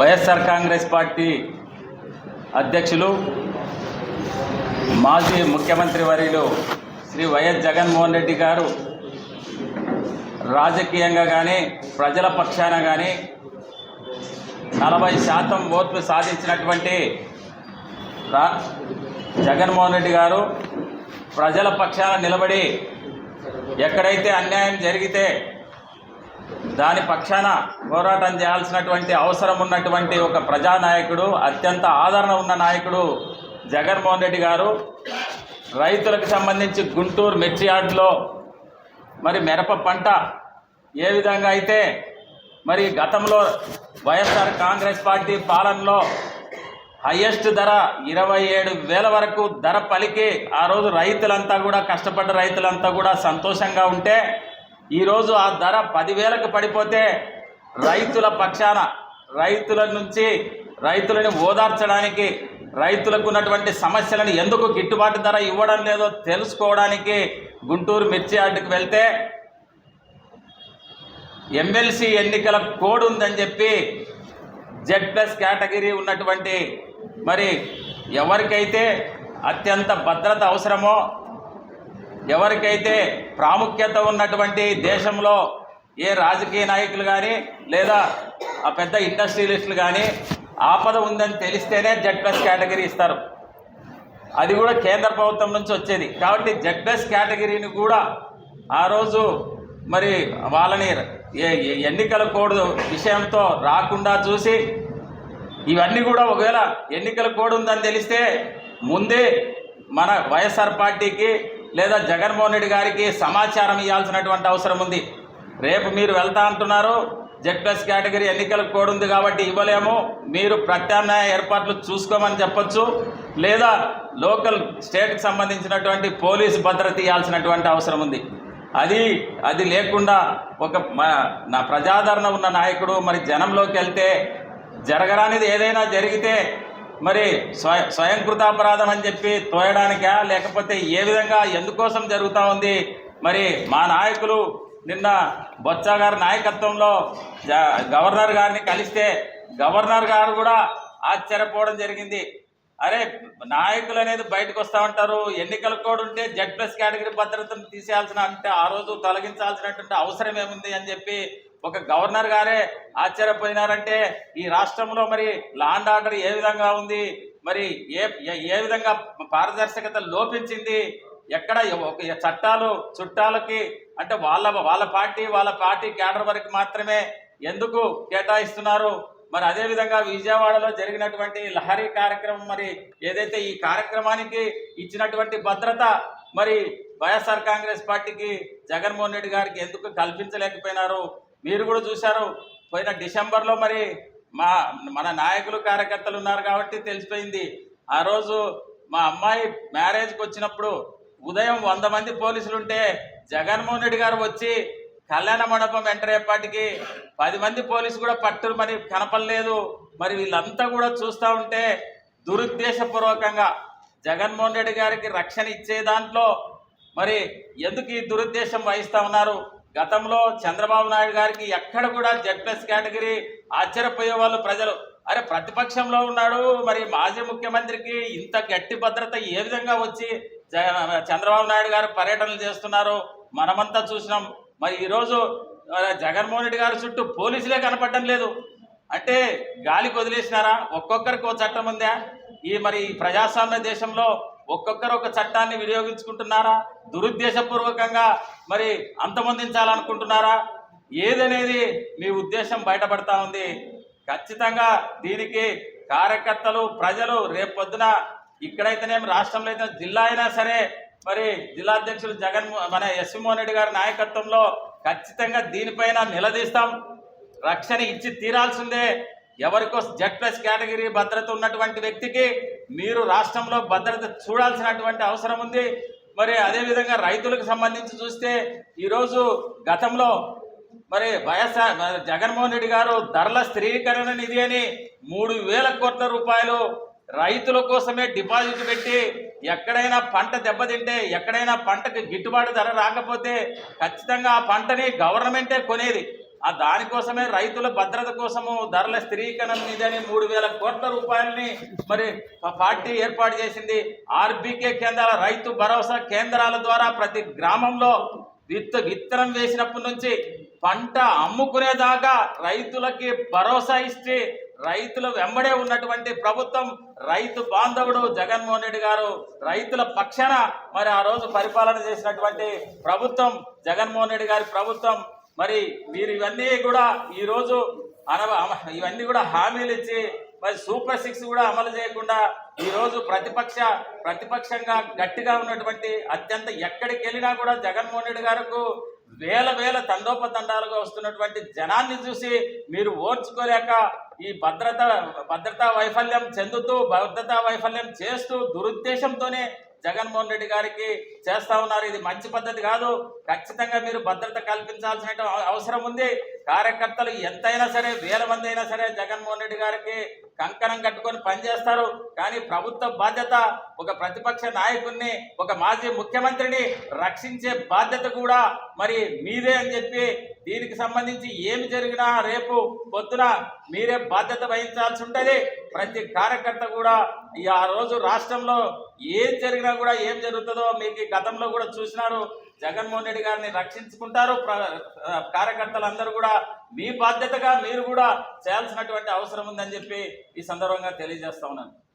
YSR Congress party అధ్యక్షులు మాజీ ముఖ్యమంత్రి వర్యులు శ్రీ వైఎస్ జగన్మోహన్ రెడ్డి గారు రాజకీయంగా కానీ ప్రజల పక్షాన కానీ నలభై శాతం ఓట్లు సాధించినటువంటి రా జగన్మోహన్ రెడ్డి గారు ప్రజల పక్షాన నిలబడి ఎక్కడైతే అన్యాయం జరిగితే దాని పక్షాన పోరాటం చేయాల్సినటువంటి అవసరం ఉన్నటువంటి ఒక ప్రజానాయకుడు అత్యంత ఆదరణ ఉన్న నాయకుడు జగన్మోహన్ రెడ్డి గారు. రైతులకు సంబంధించి గుంటూరు మిర్చి మరి మిరప పంట ఏ విధంగా అయితే మరి గతంలో వైఎస్ఆర్ కాంగ్రెస్ పార్టీ పాలనలో హయ్యెస్ట్ ధర ఇరవై ఏడు వేల వరకు ధర పలికి ఆ రోజు రైతులంతా కూడా కష్టపడ్డ రైతులంతా కూడా సంతోషంగా ఉంటే ఈరోజు ఆ ధర పదివేలకు పడిపోతే రైతుల పక్షాన రైతుల నుంచి రైతులని ఓదార్చడానికి రైతులకు ఉన్నటువంటి సమస్యలను ఎందుకు గిట్టుబాటు ధర ఇవ్వడం లేదో తెలుసుకోవడానికి గుంటూరు మిర్చి యార్డుకి వెళ్తే ఎమ్మెల్సీ ఎన్నికల కోడ్ ఉందని చెప్పి జెడ్ ప్లస్ కేటగిరీ ఉన్నటువంటి మరి ఎవరికైతే అత్యంత భద్రత అవసరమో ఎవరికైతే ప్రాముఖ్యత ఉన్నటువంటి దేశంలో ఏ రాజకీయ నాయకులు కానీ లేదా ఆ పెద్ద ఇండస్ట్రియలిస్టులు కానీ ఆపద ఉందని తెలిస్తేనే జెడ్ ప్లస్ కేటగిరీ ఇస్తారు. అది కూడా కేంద్ర ప్రభుత్వం నుంచి వచ్చేది. కాబట్టి జెడ్ ప్లస్ కేటగిరీని కూడా ఆ రోజు మరి వాళ్ళని ఏ- ఎన్నికల కోడ్ విషయంతో రాకుండా చూసి ఇవన్నీ కూడా ఒకవేళ ఎన్నికల కోడ్ ఉందని తెలిస్తే ముందే మన వైఎస్ఆర్ పార్టీకి లేదా జగన్మోహన్ రెడ్డి గారికి సమాచారం ఇవ్వాల్సినటువంటి అవసరం ఉంది. రేపు మీరు వెళ్తా అంటున్నారు జెడ్ ప్లస్ కేటగిరీ ఎన్నికల కోడ్ ఉంది కాబట్టి ఇవ్వలేము. మీరు ప్రత్యామ్నాయ ఏర్పాట్లు చూసుకోమని చెప్పచ్చు. లేదా లోకల్ స్టేట్కి సంబంధించినటువంటి పోలీసు భద్రత ఇవ్వాల్సినటువంటి అవసరం ఉంది. అది అది లేకుండా ఒక నా ప్రజాదరణ ఉన్న నాయకుడు మరి జనంలోకి వెళ్తే జరగరానిది ఏదైనా జరిగితే మరి స్వయ స్వయంకృతాపరాధం అని చెప్పి తోయడానికా? లేకపోతే ఏ విధంగా? ఎందుకోసం జరుగుతూ ఉంది? మరి మా నాయకులు నిన్న బొత్స గారి నాయకత్వంలో జ- గవర్నర్ గారిని కలిస్తే గవర్నర్ గారు కూడా ఆశ్చర్యపోవడం జరిగింది. అరే నాయకులు అనేది బయటకు వస్తూ ఉంటారు. ఎన్నికల కోడ్ ఉంటే జెడ్ ప్లస్ కేటగిరీ భద్రతను తీసేయాల్సిన అంటే ఆ రోజు తొలగించాల్సినటువంటి అవసరం ఏముంది అని చెప్పి ఒక గవర్నర్ గారే ఆశ్చర్యపోయినారంటే ఈ రాష్ట్రంలో మరి లాండ్ ఆర్డర్ ఏ విధంగా ఉంది? మరి ఏ ఏ- విధంగా పారదర్శకత లోపించింది? ఎక్కడ ఒక చట్టాలు చుట్టాలకి అంటే వాళ్ళ వాళ్ళ పార్టీ వాళ్ళ పార్టీ కేడర్ వరకు మాత్రమే ఎందుకు కేటాయిస్తున్నారు? మరి అదేవిధంగా విజయవాడలో జరిగినటువంటి లహరి కార్యక్రమం మరి ఏదైతే ఈ కార్యక్రమానికి ఇచ్చినటువంటి భద్రత మరి వైఎస్ఆర్ కాంగ్రెస్ పార్టీకి జగన్మోహన్ రెడ్డి గారికి ఎందుకు కల్పించలేకపోయినారు? మీరు కూడా చూశారు పోయిన డిసెంబర్లో మరి మా మన నాయకులు కార్యకర్తలు ఉన్నారు కాబట్టి తెలిసిపోయింది. ఆ రోజు మా అమ్మాయి మ్యారేజ్కి వచ్చినప్పుడు ఉదయం వంద మంది పోలీసులు ఉంటే జగన్మోహన్ రెడ్డి గారు వచ్చి కళ్యాణ మండపం ఎంటర్ అయ్యేపాటికి పది మంది పోలీసు కూడా పట్టు మరి కనపడలేదు. మరి వీళ్ళంతా కూడా చూస్తూ ఉంటే దురుద్దేశపూర్వకంగా జగన్మోహన్ రెడ్డి గారికి రక్షణ ఇచ్చే దాంట్లో మరి ఎందుకు ఈ దురుద్దేశం వహిస్తూ ఉన్నారు? గతంలో చంద్రబాబు నాయుడు గారికి ఎక్కడ కూడా జెడ్ ప్లస్ కేటగిరీ ఆశ్చర్యపోయే వాళ్ళు ప్రజలు. అరే ప్రతిపక్షంలో ఉన్నాడు మరి మాజీ ముఖ్యమంత్రికి ఇంత గట్టి భద్రత ఏ విధంగా వచ్చి చంద్రబాబు నాయుడు గారు పర్యటనలు చేస్తున్నారు? మనమంతా చూసినాం. మరి ఈరోజు జగన్మోహన్ రెడ్డి గారి చుట్టూ పోలీసులే కనపడడం లేదు. అంటే గాలికి వదిలేసినారా? ఒక్కొక్కరికి ఓ చట్టం ఉందా? ఈ మరి ఈ ప్రజాస్వామ్య దేశంలో ఒక్కొక్కరు ఒక చట్టాన్ని వినియోగించుకుంటున్నారా? దురుద్దేశపూర్వకంగా మరి అంతమొందించాలనుకుంటున్నారా? ఏదనేది మీ ఉద్దేశం బయటపడతా ఉంది. ఖచ్చితంగా దీనికి కార్యకర్తలు ప్రజలు రేపు పొద్దున ఇక్కడైతేనేమి రాష్ట్రంలో అయితే జిల్లా అయినా సరే మరి జిల్లా అధ్యక్షుడు జగన్ మన ఎస్ రెడ్డి గారి నాయకత్వంలో ఖచ్చితంగా దీనిపైన నిలదీస్తాం. రక్షణ ఇచ్చి తీరాల్సిందే. ఎవరికో జెడ్ ప్లస్ కేటగిరీ భద్రత ఉన్నటువంటి వ్యక్తికి మీరు రాష్ట్రంలో భద్రత చూడాల్సినటువంటి అవసరం ఉంది. మరి అదేవిధంగా రైతులకు సంబంధించి చూస్తే ఈరోజు గతంలో మరి వైఎస్ఆర్ మరి జగన్మోహన్ రెడ్డి గారు ధరల స్థిరీకరణ నిధి అని మూడు వేల కోట్ల రూపాయలు రైతుల కోసమే డిపాజిట్ పెట్టి ఎక్కడైనా పంట దెబ్బతింటే ఎక్కడైనా పంటకి గిట్టుబాటు ధర రాకపోతే ఖచ్చితంగా ఆ పంటని గవర్నమెంటే కొనేది. ఆ దానికోసమే రైతుల భద్రత కోసము ధరల స్థిరీకరణ మీదని మూడు వేల కోట్ల రూపాయలని మరి పార్టీ ఏర్పాటు చేసింది. ఆర్బీకే కేంద్రాల రైతు భరోసా కేంద్రాల ద్వారా ప్రతి గ్రామంలో విత్త విత్తనం వేసినప్పటి నుంచి పంట అమ్ముకునేదాకా రైతులకి భరోసా ఇచ్చి రైతుల వెంబడే ఉన్నటువంటి ప్రభుత్వం రైతు బాంధవుడు జగన్మోహన్ రెడ్డి గారు రైతుల పక్షాన మరి ఆ రోజు పరిపాలన చేసినటువంటి ప్రభుత్వం జగన్మోహన్ రెడ్డి గారి ప్రభుత్వం మరి మీరు ఇవన్నీ కూడా ఈరోజు అనవ అమ- ఇవన్నీ కూడా హామీలు ఇచ్చి మరి సూపర్ సిక్స్ కూడా అమలు చేయకుండా ఈరోజు ప్రతిపక్ష ప్రతిపక్షంగా గట్టిగా ఉన్నటువంటి అత్యంత ఎక్కడికి వెళ్ళినా కూడా జగన్మోహన్ రెడ్డి గారికి వేల వేల తండోపతండాలుగా వస్తున్నటువంటి జనాన్ని చూసి మీరు ఓర్చుకోలేక ఈ భద్రత భద్రతా వైఫల్యం చెందుతూ భద్రతా వైఫల్యం చేస్తూ దురుద్దేశంతోనే జగన్మోహన్ రెడ్డి గారికి చేస్తా ఉన్నారు. ఇది మంచి పద్ధతి కాదు. ఖచ్చితంగా మీరు భద్రత కల్పించాల్సిన అవసరం ఉంది. కార్యకర్తలు ఎంతైనా సరే వేల మంది అయినా సరే జగన్మోహన్ రెడ్డి గారికి కంకణం కట్టుకొని పనిచేస్తారు. కానీ ప్రభుత్వ బాధ్యత ఒక ప్రతిపక్ష నాయకుడిని ఒక మాజీ ముఖ్యమంత్రిని రక్షించే బాధ్యత కూడా మరి మీదే అని చెప్పి దీనికి సంబంధించి ఏమి జరిగినా రేపు పొద్దున మీరే బాధ్యత వహించాల్సి ఉంటుంది. ప్రతి కార్యకర్త కూడా ఆ రోజు రాష్ట్రంలో ఏం జరిగినా కూడా ఏం జరుగుతుందో మీకు గతంలో కూడా చూసినారు. జగన్మోహన్ రెడ్డి గారిని రక్షించుకుంటారు. ప్ర- ఆ, కార్యకర్తలందరూ కూడా మీ బాధ్యతగా మీరు కూడా చేయాల్సినటువంటి అవసరం ఉందని చెప్పి ఈ సందర్భంగా తెలియజేస్తా ఉన్నాను.